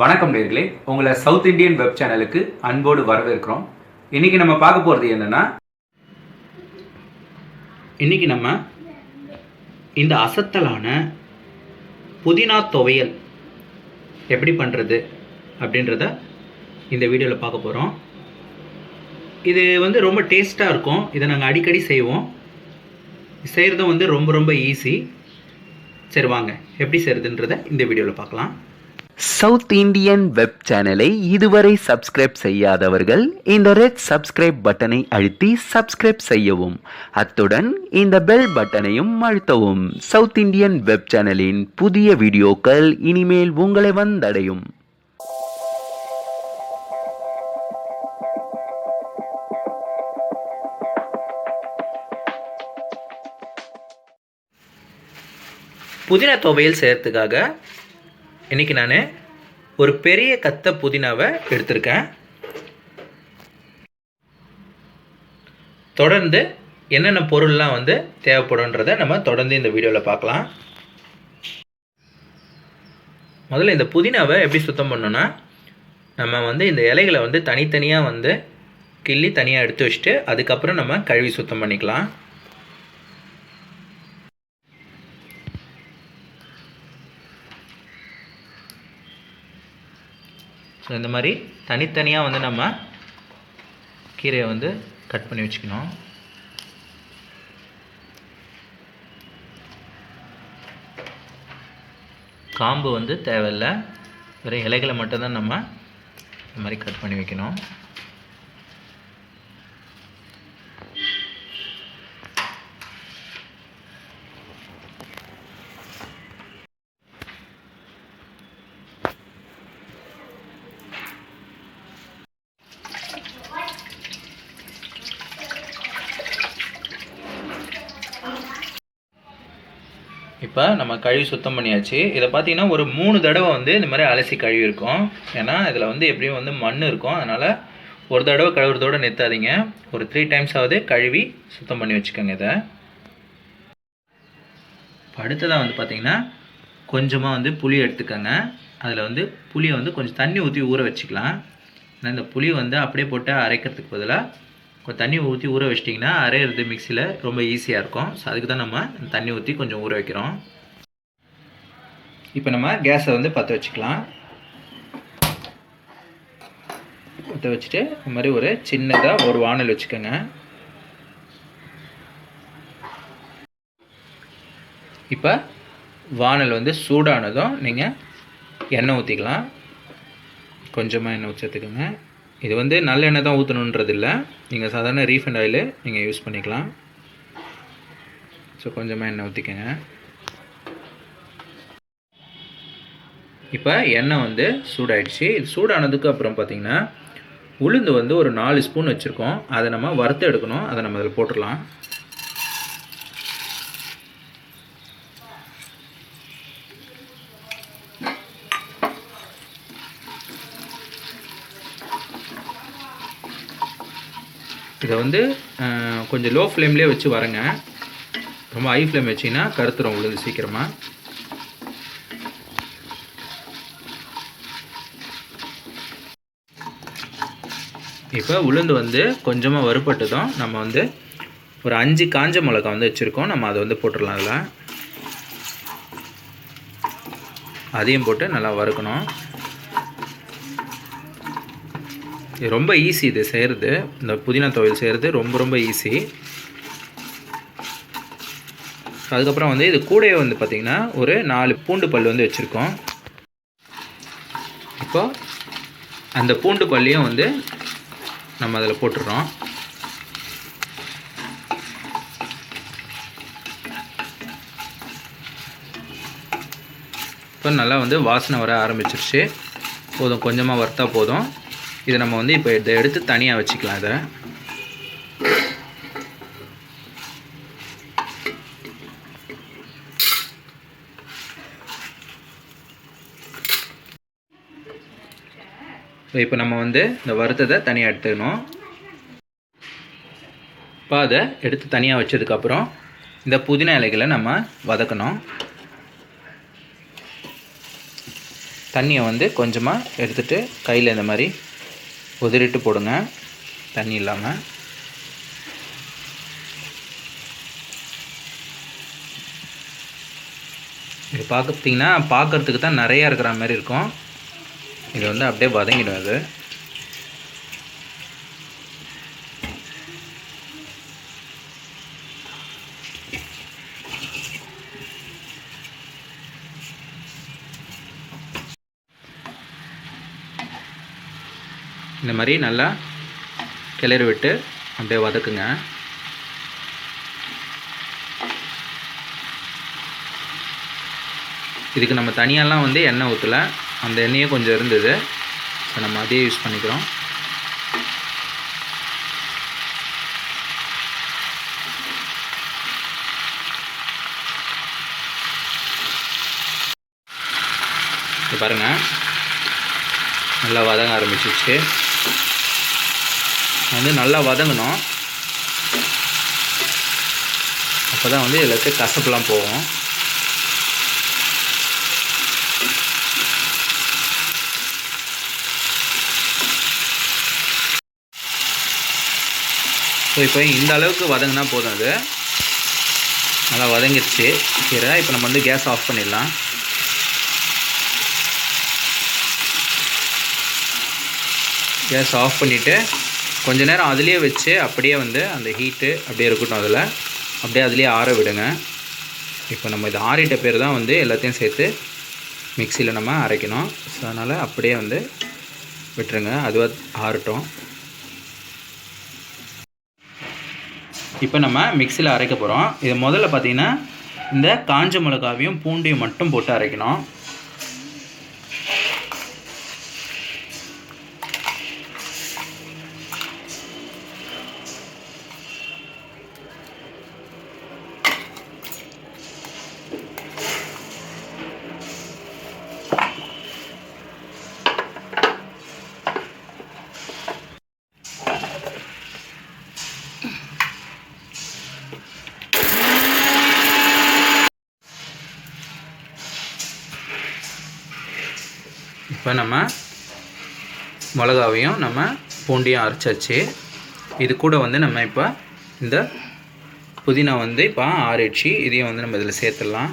வணக்கம் நேர்களே. உங்களை சவுத் இந்தியன் வெப் சேனலுக்கு அன்போடு வரவேற்கிறோம். இன்னைக்கு நம்ம பார்க்க போகிறது என்னன்னா இன்னைக்கு நம்ம இந்த அசத்தலான புதினா துவையல் எப்படி பண்ணுறது அப்படின்றத இந்த வீடியோவில் பார்க்க போகிறோம் இது வந்து ரொம்ப டேஸ்ட்டாக இருக்கும். இதை நாங்கள் அடிக்கடி செய்வோம். செய்கிறதும் வந்து ரொம்ப ரொம்ப ஈஸி சரி வாங்க. எப்படி செய்கிறதுன்றத இந்த வீடியோவில் பார்க்கலாம். சவுத் இந்தியன் வெப் சேனலை இதுவரை சப்ஸ்கிரைப் செய்யாதவர்கள் இந்த ரெட் சப்ஸ்கிரைப் பட்டனை அழுத்தி சப்ஸ்கிரைப் செய்யவும். அத்துடன் இந்த பெல் பட்டனையும் அழுத்தவும். சவுத் இந்தியன் வெப் சேனலின் புதிய வீடியோக்கள் இனிமேல் உங்களை வந்தடையும். புதினா துவையல் செய்கிறதுக்காக இன்றைக்கி நான் ஒரு பெரிய கத்த புதினாவை எடுத்திருக்கேன். தொடர்ந்து என்னென்ன பொருள்லாம் வந்து தேவைப்படுன்றதை நம்ம தொடர்ந்து இந்த வீடியோவில் பார்க்கலாம். முதல்ல இந்த புதினாவை எப்படி சுத்தம் பண்ணோன்னா நம்ம வந்து இந்த இலைகளை வந்து தனித்தனியாக வந்து கிள்ளி தனியாக எடுத்து வச்சுட்டு அதுக்கப்புறம் நம்ம கழுவி சுத்தம் பண்ணிக்கலாம். ஸோ இந்த மாதிரி தனித்தனியாக வந்து நம்ம கீரையை வந்து கட் பண்ணி வச்சுக்கணும். காம்பு வந்து தேவையில்லை. வெறும் இலைகளை மட்டும்தான் நம்ம இந்த மாதிரி கட் பண்ணி வைக்கணும். இப்போ நம்ம கழுவி சுத்தம் பண்ணியாச்சு. இதை பார்த்தீங்கன்னா ஒரு மூணு தடவை வந்து இந்த மாதிரி அலசி கழுவி இருக்கும் ஏன்னா இதில் வந்து எப்படியும் வந்து மண் இருக்கும். அதனால் ஒரு தடவை கழுவுறதோடு நிறுத்தாதீங்க. ஒரு த்ரீ டைம்ஸ் ஆகுது கழுவி சுத்தம் பண்ணி வச்சுக்கோங்க இதை. அடுத்ததாக வந்து பார்த்தீங்கன்னா கொஞ்சமாக வந்து புளி எடுத்துக்கோங்க. அதில் வந்து புளியை வந்து கொஞ்சம் தண்ணி ஊற்றி ஊற வச்சுக்கலாம். ஏன்னா இந்த புளி வந்து அப்படியே போட்டு அரைக்கிறதுக்கு பதிலாக கொஞ்சம் தண்ணி ஊற்றி ஊற வச்சிட்டிங்கன்னா அரையிறது மிக்சியில் ரொம்ப ஈஸியாக இருக்கும். ஸோ அதுக்கு தான் நம்ம தண்ணி ஊற்றி கொஞ்சம் ஊற வைக்கிறோம். இப்போ நம்ம கேஸை வந்து பற்ற வச்சுக்கலாம். பற்ற வச்சுட்டு இந்த மாதிரி ஒரு சின்னதாக ஒரு வானல் வச்சுக்கோங்க. இப்போ வானல் வந்து சூடானதும் நீங்கள் எண்ணெய் ஊற்றிக்கலாம் கொஞ்சமாக எண்ணெய் ஊற்றத்துக்குங்க இது வந்து நல்ல எண்ணெய் தான் ஊற்றணுன்றது இல்லை நீங்கள் சாதாரண ரீஃபண்ட் ஆயில் நீங்கள் யூஸ் பண்ணிக்கலாம். ஸோ கொஞ்சமாக எண்ணெய் ஊற்றிக்கங்க இப்போ எண்ணெய் வந்து சூடாயிடுச்சு. இது சூடானதுக்கு அப்புறம் பார்த்திங்கன்னா உளுந்து வந்து ஒரு நாலு ஸ்பூன் வச்சுருக்கோம். அதை நம்ம வறுத்து எடுக்கணும். அதை நம்ம அதில் போட்டுடலாம். இதை வந்து கொஞ்சம் லோ ஃப்ளேம்லேயே வச்சு வரங்க ரொம்ப ஹை ஃப்ளேம் வச்சிங்கன்னா கருத்துரும் உளுந்து சீக்கிரமாக இப்போ உளுந்து வந்து கொஞ்சமாக வறுபட்டதும் நம்ம வந்து ஒரு அஞ்சு காஞ்ச மிளகா வந்து வச்சுருக்கோம். நம்ம அதை வந்து போட்டுடலாம் அதில். அதையும் போட்டு நல்லா வறுக்கணும். இது ரொம்ப ஈஸி இது செய்கிறது இந்த புதினா துவையல் செய்கிறது ரொம்ப ரொம்ப ஈஸி அதுக்கப்புறம் வந்து இது கூடையே வந்து பார்த்திங்கன்னா ஒரு நாலு பூண்டு பல் வந்து வச்சுருக்கோம். இப்போது அந்த பூண்டு பல்லையும் வந்து நம்ம அதில் போட்டுடுறோம் இப்போ நல்லா வந்து வாசனை வர ஆரம்பிச்சிருச்சு. போதும் கொஞ்சமாக வறுத்தா போதும். இதை நம்ம வந்து இப்போ இதை எடுத்து தனியாக வச்சுக்கலாம் இதை. இப்போ நம்ம வந்து இந்த வறுத்ததை தனியாக எடுத்துக்கணும். இப்போ அதை எடுத்து தனியாக வச்சதுக்கப்புறம் இந்த புதினா இலைகளை நம்ம வதக்கணும். தண்ணியை வந்து கொஞ்சமாக எடுத்துகிட்டு கையில் இந்த மாதிரி உதிரிட்டு போடுங்க. தண்ணி இல்லாமல் இது பார்த்திங்கன்னா பார்க்குறதுக்கு தான் நிறையா இருக்கிற மாதிரி இருக்கும். இது வந்து அப்படியே வதங்கிடும் அது. இந்த மாதிரி நல்லா கிளறி விட்டு அப்படியே வதக்குங்க. இதுக்கு நம்ம தனியாலாம் வந்து எண்ணெய் ஊற்றலை அந்த எண்ணெயே கொஞ்சம் இருந்தது. ஸோ நம்ம அதே யூஸ் பண்ணிக்கிறோம். இது பாருங்கள் நல்லா வதங்க ஆரம்பிச்சிச்சு வந்து நல்லா வதங்கணும். அப்போ தான் வந்து இதில் இருக்க கசப்புலாம் போகும். ஸோ இப்போ இந்த அளவுக்கு வதங்கினா போதும் அது. நல்லா வதங்கிடுச்சு கீரை இப்போ நம்ம வந்து கேஸ் ஆஃப் பண்ணிடலாம். கேஸ் ஆஃப் பண்ணிவிட்டு கொஞ்ச நேரம் அதுலேயே வச்சு அப்படியே வந்து அந்த ஹீட்டு அப்படியே இருக்கட்டும் அதில். அப்படியே அதுலேயே ஆற விடுங்க. இப்போ நம்ம இது ஆறிட்ட பேர் தான் வந்து எல்லாத்தையும் சேர்த்து மிக்சியில் நம்ம அரைக்கணும். ஸோ அதனால் அப்படியே வந்து விட்டுருங்க. அதுவாக ஆறட்டும். இப்போ நம்ம மிக்சியில் அரைக்க போகிறோம் இது முதல்ல பார்த்தீங்கன்னா இந்த காஞ்ச மிளகாவையும் பூண்டையும் மட்டும் போட்டு அரைக்கணும். இப்போ நம்ம மிளகாவையும் நம்ம பூண்டியும் அரைச்சாச்சு. இது கூட வந்து நம்ம இப்போ இந்த புதினா வந்து இப்போ ஆறிடுச்சு. இதையும் வந்து நம்ம இதில் சேர்த்துடலாம்.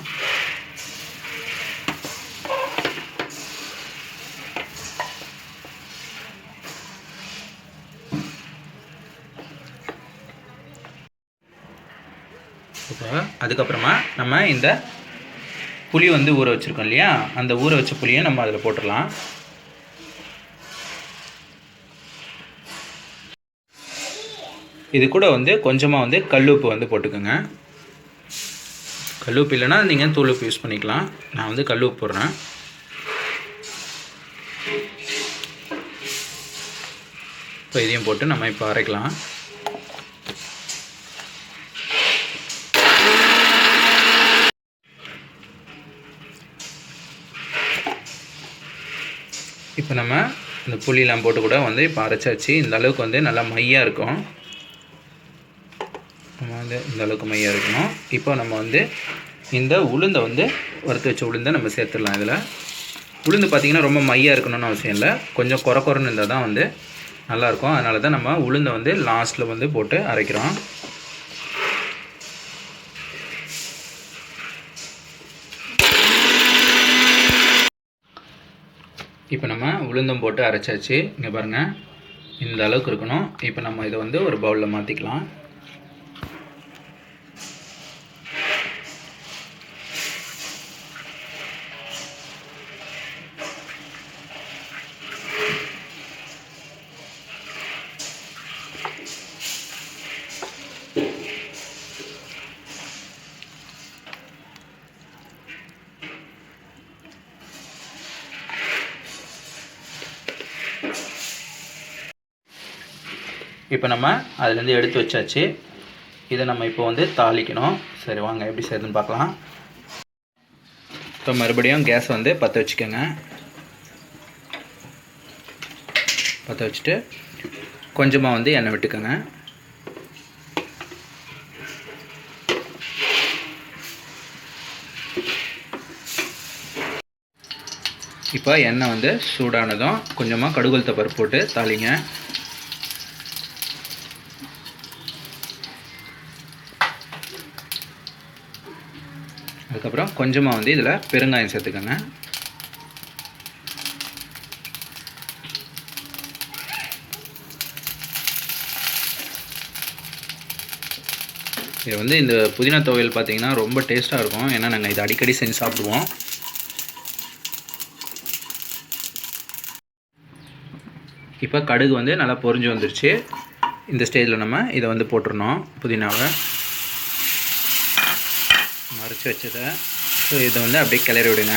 இப்போ அதுக்கப்புறமா நம்ம இந்த புளி வந்து ஊற வச்சுருக்கோம் இல்லையா? அந்த ஊற வச்ச புளியை நம்ம அதில் போட்டுடலாம். இது கூட வந்து கொஞ்சமாக வந்து கல்லுப்பு வந்து போட்டுக்கோங்க. கல்லுப்பு இல்லைன்னா நீங்கள் தூளுப்பு யூஸ் பண்ணிக்கலாம். நான் வந்து கல்லுப்பு போடுறேன். இப்போ இதையும் போட்டு நம்ம இப்போ அரைக்கலாம். இப்போ நம்ம இந்த புளியெலாம் போட்டு கூட வந்து இப்போ அரைச்சாச்சு. இந்த அளவுக்கு வந்து நல்லா மையாக இருக்கும். நம்ம வந்து இந்த அளவுக்கு மையாக இருக்கணும். இப்போ நம்ம வந்து இந்த உளுந்தை வந்து வறுத்து வச்ச உளுந்தை நம்ம சேர்த்துடலாம் இதில். உளுந்து பார்த்திங்கன்னா ரொம்ப மையாக இருக்கணும்னு அவசியம் இல்லை. கொஞ்சம் குறை குறைன்னு இருந்தால் தான் வந்து நல்லாயிருக்கும். அதனால தான் நம்ம உளுந்தை வந்து லாஸ்ட்டில் வந்து போட்டு அரைக்கிறோம். இப்போ நம்ம உளுந்தம் போட்டு அரைச்சாச்சு. இங்கே பாருங்கள் இந்த அளவுக்கு இருக்கணும். இப்போ நம்ம இதை வந்து ஒரு பவுலில் மாற்றிக்கலாம் இப்போ நம்ம அதுலேருந்து எடுத்து வச்சாச்சு. இதை நம்ம இப்போ வந்து தாளிக்கணும். சரி வாங்க எப்படி செய்யுதுன்னு பார்க்கலாம். இப்போ மறுபடியும் கேஸ் வந்து பற்ற வச்சுக்கோங்க. பற்ற வச்சுட்டு கொஞ்சமாக வந்து எண்ணெய் விட்டுக்கோங்க. இப்போ எண்ணெய் வந்து சூடானதும் கொஞ்சமாக கடுகுலத்த பருப்பு போட்டு தாளிங்க. அதுக்கப்புறம் கொஞ்சமாக வந்து இதில் பெருங்காயம் சேர்த்துக்கோங்க. இது வந்து இந்த புதினா துவையல் பார்த்தீங்கன்னா ரொம்ப டேஸ்ட்டாக இருக்கும். ஏன்னா நாங்கள் இது அடிக்கடி செஞ்சு சாப்பிடுவோம். இப்போ கடுகு வந்து நல்லா பொரிஞ்சு வந்துருச்சு. இந்த ஸ்டேஜில் நம்ம இதை வந்து போட்டுருணும் புதினாவை. அரைச்சி வச்சதை ஸோ இதை வந்து அப்படியே கிளறி விடுங்க.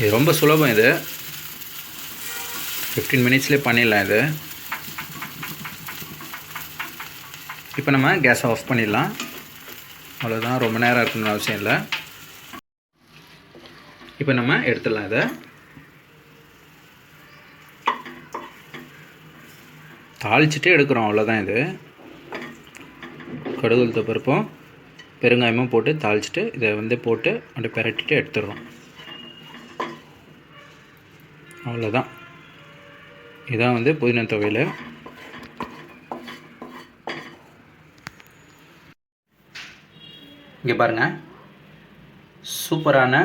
இது ரொம்ப சுலபம் இது. ஃபிஃப்டீன் மினிட்ஸ்லேயே பண்ணிடலாம் இது. இப்போ நம்ம கேஸை ஆஃப் பண்ணிடலாம். அவ்வளோதான் ரொம்ப நேரம் இருக்கணும்னு அவசியம் இல்லை. இப்போ நம்ம எடுத்துடலாம் இதை. தாளிச்சிட்டு எடுக்கிறோம் அவ்வளோதான் இது. கடுகுலத்த பருப்பும் பெருங்காயமும் போட்டு தாளிச்சிட்டு இதை வந்து போட்டு அப்படியே பெரட்டிட்டு எடுத்துடுறோம். அவ்வளோதான் இதான் வந்து புதினா துவையல். இங்கே பாருங்கள் சூப்பரான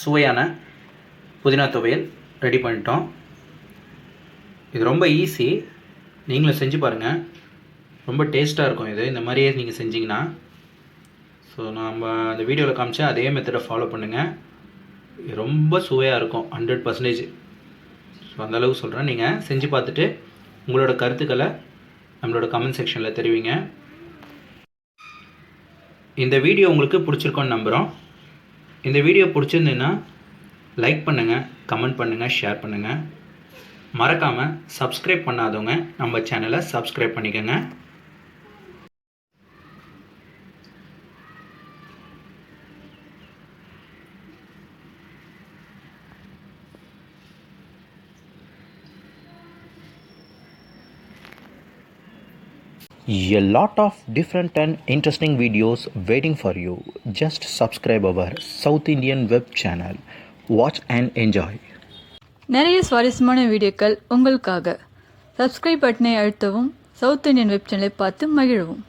சுவையான புதினா துவையல் ரெடி பண்ணிட்டோம். இது ரொம்ப ஈஸி நீங்களும் செஞ்சு பாருங்கள் ரொம்ப டேஸ்ட்டாக இருக்கும் இது. இந்த மாதிரியே நீங்கள் செஞ்சிங்கன்னா. ஸோ நம்ம அந்த வீடியோவில் காமிச்சா அதே மெத்தடை ஃபாலோ பண்ணுங்கள் ரொம்ப சுவையாக இருக்கும். ஹண்ட்ரட் பர்சன்டேஜ் ஸோ அந்தளவுக்கு சொல்கிறேன் நீங்கள் செஞ்சு பார்த்துட்டு உங்களோட கருத்துக்களை நம்மளோட கமெண்ட் செக்ஷனில் தெரிவிங்க. இந்த வீடியோ உங்களுக்கு பிடிச்சிருக்கோன்னு நம்புகிறோம் இந்த வீடியோ பிடிச்சிருந்துன்னா லைக் பண்ணுங்கள் கமெண்ட் பண்ணுங்கள் ஷேர் பண்ணுங்கள் மறக்காமல் சப்ஸ்கிரைப் பண்ணாதவங்க நம்ம சேனலை சப்ஸ்கிரைப் பண்ணிக்கோங்க A lot of different and interesting videos waiting for you. Just subscribe our South Indian web channel. Watch and enjoy. நிறைய சுவாரஸ்யமான வீடியோக்கள் உங்களுக்காக. சப்ஸ்கிரைப் பட்டனை அழுத்தவும் சவுத் இந்தியன் வெப் சேனலை பார்த்து மகிழவும்.